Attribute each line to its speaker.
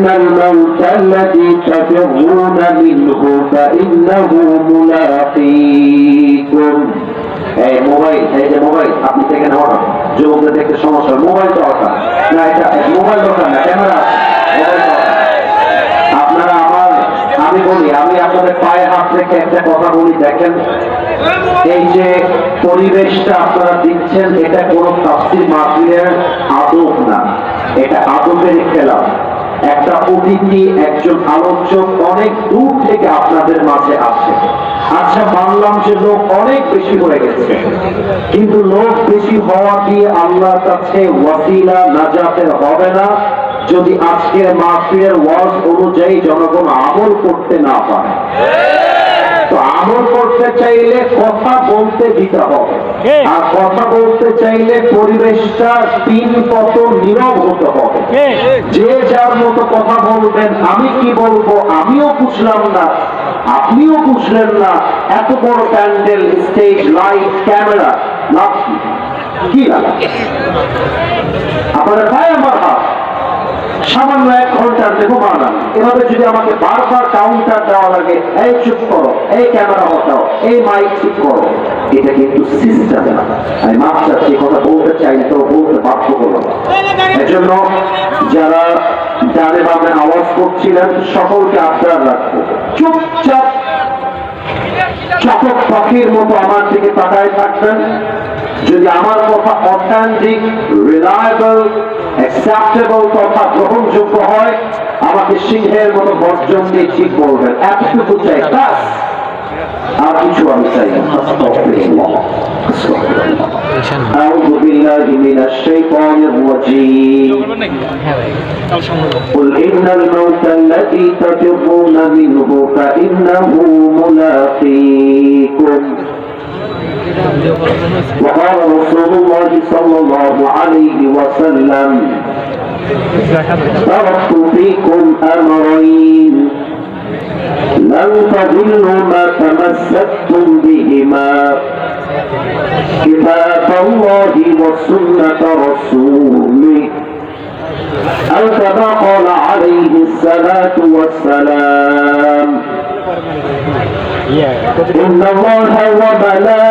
Speaker 1: إن الموت الذي تفرون منه فإنه ملاقيكم এই মোবাইল এই যে মোবাইল আপনি থেকে নেওয়া না যুবকদের দেখতে সমস্যা মোবাইল দরকার না এটা মোবাইল দরকার না ক্যামেরা মোবাইল দরকার আপনারা আমার আমি বলি আমি আপনাদের পায়ে হাত রেখে একটা কথা বলি দেখেন এই যে পরিবেশটা আপনারা দিচ্ছেন এটা কোন তাফসির মাহফিলের আদব না এটা আদবের খেলা একটা অতিথি, একজন আলোচক অনেক দূর থেকে আপনাদের মাঝে আসে আচ্ছা মানলাম সে লোক অনেক বেশি হয়ে গেছে। কিন্তু লোক বেশি হওয়া দিয়ে আল্লাহর কাছে ওয়াসিলা নাজাতের হবে না। যদি আজকের মাহফিলের ওয়াজ অনুযায়ী জনগণ আমল করতে না পারে। আমল করতে চাইলে কথা বলতে দিতে হবে। আর কথা বলতে চাইলে পরিবেশটা তিন কত নীরব হতে হবে। যে যার মতো কথা বলবেন আমি কি বলব আমিও বুঝলাম না আপনিও বুঝলেন না। এত বড় প্যান্ডেল স্টেজ লাইট ক্যামেরা লাভ কি? লাভ? আপনারা ভাই আমার হাত। সামান্য এক ঘণ্টার দেখো বানান। এভাবে যদি আমাকে বারবার কাউন্টার দেওয়া লাগে, এই চুপ করো, এই ক্যামেরা হটাও এই মাইক ঠিক করো। এটা কিন্তু সিস্টেম না। আমি মাস্টার সেই কথা বলতে চাই তো বলতে বাধ্য করলাম এজন্য যারা ডানে বামে আওয়াজ করছিলেন, সকলকে আপনার রাখব। চুপচাপ চাতক পাখির মতো আমার দিকে তাকায় থাকবেন। যদি আমার কথা অথেন্টিক রিলায়েবল অ্যাকসেপ্টেবল তথা গ্রহণযোগ্য হয় আমাকে সিংহের মতো বর্জন দিয়ে ঠিক বলবেন এতটুকু চাই ব্যাস। আর কিছু আমি চাই না। আস্তাগফিরুল্লাহ। আস্তাগফিরুল্লাহ। أعوذ بالله من الشيطان الرجيم قل إن الموت الذي تفرون منه فإنه ملاقيكم وقال رسول الله صلى الله عليه وسلم تركت فيكم أمرين لن تضلوا ما تمسكتم بهما كتاب الله وسنة رسوله. أو كما قال عليه الصلاة والسلام. إن الله وملائكته